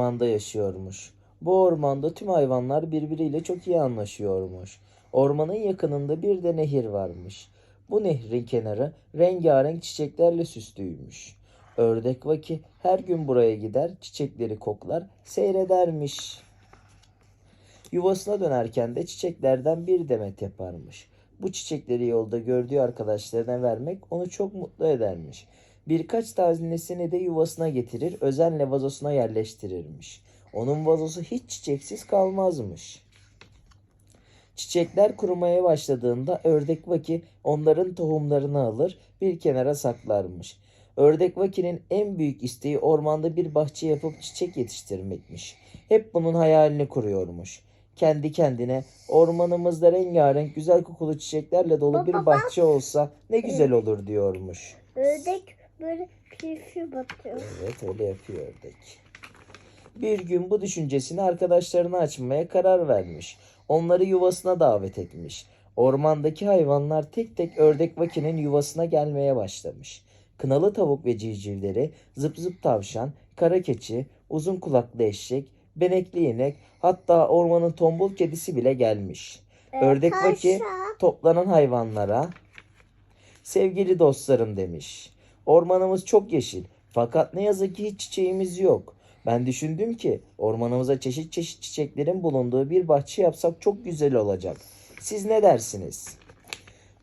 ormanda yaşıyormuş. Bu ormanda tüm hayvanlar birbiriyle çok iyi anlaşıyormuş. Ormanın yakınında bir de nehir varmış. Bu nehrin kenarı rengarenk çiçeklerle süslüymüş. Ördek Vaki her gün buraya gider, çiçekleri koklar, seyredermiş. Yuvasına dönerken de çiçeklerden bir demet yaparmış. Bu çiçekleri yolda gördüğü arkadaşlarına vermek onu çok mutlu edermiş. Birkaç tanesini de yuvasına getirir, özenle vazosuna yerleştirirmiş. Onun vazosu hiç çiçeksiz kalmazmış. Çiçekler kurumaya başladığında ördek Vaki onların tohumlarını alır, bir kenara saklarmış. Ördek Vaki'nin en büyük isteği ormanda bir bahçe yapıp çiçek yetiştirmekmiş. Hep bunun hayalini kuruyormuş. Kendi kendine ormanımızda rengarenk güzel kokulu çiçeklerle dolu bir bahçe olsa ne güzel olur diyormuş. Ördek böyle keyfi batıyor. Evet öyle yapıyor ördek. Bir gün bu düşüncesini arkadaşlarına açmaya karar vermiş. Onları yuvasına davet etmiş. Ormandaki hayvanlar tek tek ördek vakinin yuvasına gelmeye başlamış. Kınalı tavuk ve civcivleri, zıp zıp tavşan, kara keçi, uzun kulaklı eşek, benekli inek, hatta ormanın tombul kedisi bile gelmiş. Ördek vaki toplanan hayvanlara sevgili dostlarım demiş. Ormanımız çok yeşil fakat ne yazık ki hiç çiçeğimiz yok. Ben düşündüm ki ormanımıza çeşit çeşit çiçeklerin bulunduğu bir bahçe yapsak çok güzel olacak. Siz ne dersiniz?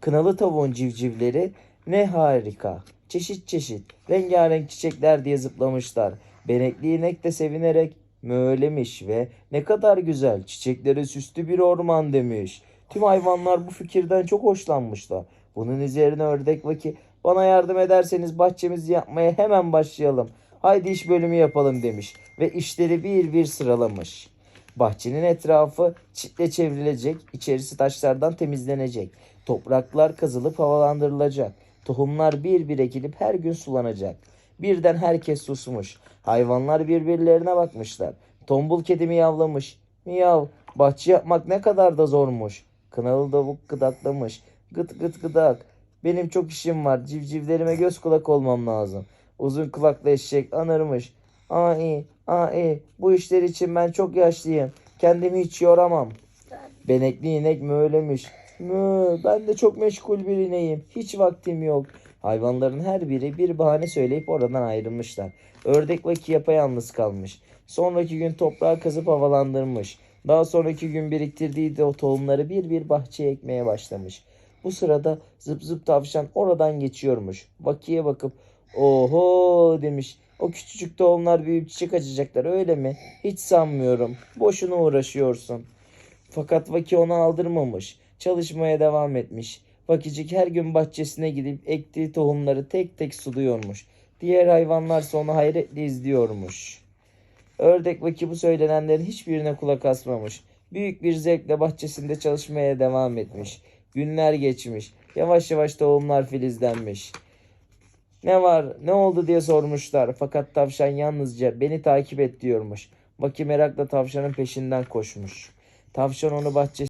Kınalı tavuğun civcivleri ne harika. Çeşit çeşit rengarenk çiçekler diye zıplamışlar. Benekli inek de sevinerek möğlemiş ve ne kadar güzel çiçeklere süslü bir orman demiş. Tüm hayvanlar bu fikirden çok hoşlanmışlar. Bunun üzerine ördek vaki bana yardım ederseniz bahçemizi yapmaya hemen başlayalım. Haydi iş bölümü yapalım demiş ve işleri bir bir sıralamış. Bahçenin etrafı çitle çevrilecek, içerisi taşlardan temizlenecek. Topraklar kazılıp havalandırılacak. Tohumlar bir bir ekilip her gün sulanacak. Birden herkes susmuş. Hayvanlar birbirlerine bakmışlar. Tombul kedi miyavlamış. Miyav, bahçe yapmak ne kadar da zormuş. Kınalı tavuk gıdaklamış. Gıt gıt gıdak. Benim çok işim var. Civcivlerime göz kulak olmam lazım. Uzun kulaklı eşek anırmış. Ai, ai, bu işler için ben çok yaşlıyım. Kendimi hiç yoramam. Benekli inek möğlemiş. Mö, ben de çok meşgul bir ineğim. Hiç vaktim yok. Hayvanların her biri bir bahane söyleyip oradan ayrılmışlar. Ördek vaki yapayalnız kalmış. Sonraki gün toprağı kazıp havalandırmış. Daha sonraki gün biriktirdiği de o tohumları bir bir bahçeye ekmeye başlamış. Bu sırada zıp zıp tavşan oradan geçiyormuş. Vakiye bakıp oho demiş. O küçücük tohumlar büyüyüp çiçek açacaklar öyle mi? Hiç sanmıyorum. Boşuna uğraşıyorsun. Fakat Vaki onu aldırmamış. Çalışmaya devam etmiş. Vakicik her gün bahçesine gidip ektiği tohumları tek tek suluyormuş. Diğer hayvanlarsa onu hayretle izliyormuş. Ördek Vaki bu söylenenlerin hiçbirine kulak asmamış. Büyük bir zevkle bahçesinde çalışmaya devam etmiş. Günler geçmiş. Yavaş yavaş tohumlar filizlenmiş. Ne var, ne oldu diye sormuşlar. Fakat tavşan yalnızca beni takip et diyormuş. Vaki merakla tavşanın peşinden koşmuş. Tavşan onu bahçesine